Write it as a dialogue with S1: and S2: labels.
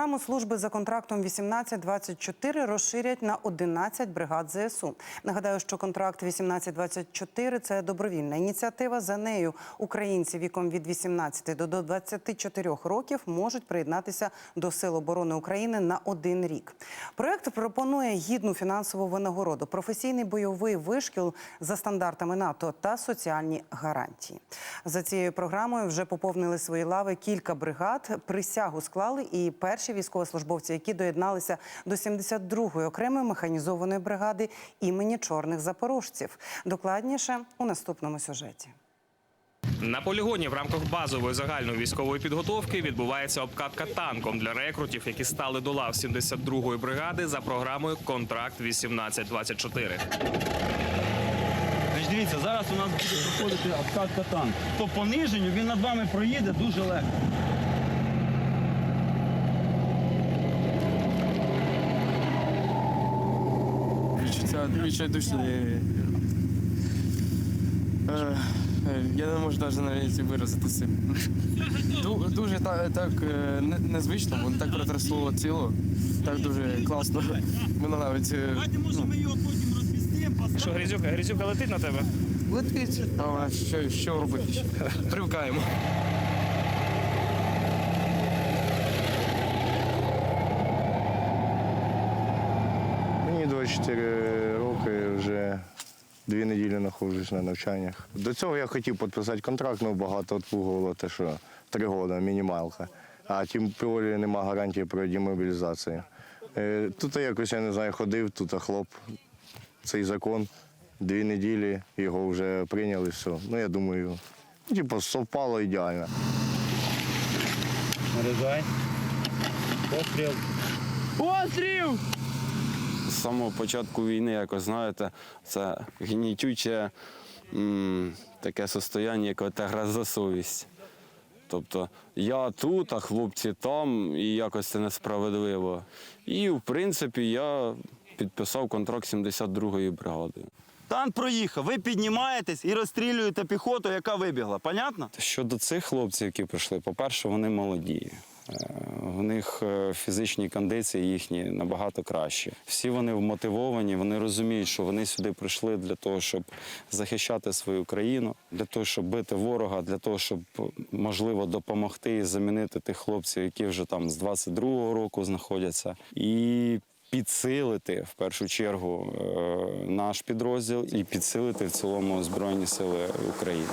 S1: Програму служби за контрактом 18-24 розширять на 11 бригад ЗСУ. Нагадаю, що контракт 18-24 – це добровільна ініціатива. За нею українці віком від 18 до 24 років можуть приєднатися до Сил оборони України на один рік. Проект пропонує гідну фінансову винагороду, професійний бойовий вишкіл за стандартами НАТО та соціальні гарантії. За цією програмою вже поповнили свої лави кілька бригад. Присягу склали і перші військовослужбовці, які доєдналися до 72-ї окремої механізованої бригади імені чорних запорожців. Докладніше у наступному сюжеті.
S2: На полігоні в рамках базової загальної військової підготовки відбувається обкатка танком для рекрутів, які стали до лав 72-ї бригади за програмою Контракт 1824
S3: Значить, дивіться, зараз у нас буде проходити обкатка танк. По пониженню він над вами проїде дуже легко.
S4: Відчуття відчайдушні. Е, е, я не можу навіть навіть виразитися. Ду- Дуже так, так незвично, воно так протрясло тіло. Так дуже класно. Воно навіть е,
S3: Давайте, може, ми його потім розмістимо.
S2: Що Грізюка, Грізюка летить на тебе?
S4: летить. Але що, що робити? Привикаємо.
S5: Мені 24 роки, вже дві неділі знаходжусь на навчаннях. До цього я хотів підписати контракт, але багато відпугувало те, що три роки мінімалка. А тим більше немає гарантії про демобілізацію. Е, Тут якось, я не знаю, ходив, тут хлоп, цей закон, дві неділі його вже прийняли, все. Ну, я думаю, ну, типу, совпало ідеально.
S3: Наряжай. Постріл.
S4: Постріл!
S6: З самого початку війни, якось знаєте, це гнітюче м, таке состояння, як ота гра за совість. Тобто я тут, а хлопці там, і якось це несправедливо. І, в принципі, я підписав контракт 72-ї бригади.
S3: Танк проїхав, ви піднімаєтесь і розстрілюєте піхоту, яка вибігла. Понятно?
S6: Щодо цих хлопців, які прийшли, по-перше, вони молоді. У них е, фізичні кондиції їхні набагато кращі. Всі вони вмотивовані, вони розуміють, що вони сюди прийшли для того, щоб захищати свою країну, для того, щоб бити ворога, для того, щоб можливо допомогти і замінити тих хлопців, які вже там з 22-го року знаходяться. І Підсилити в першу чергу е, наш підрозділ і підсилити в цілому Збройні Сили України.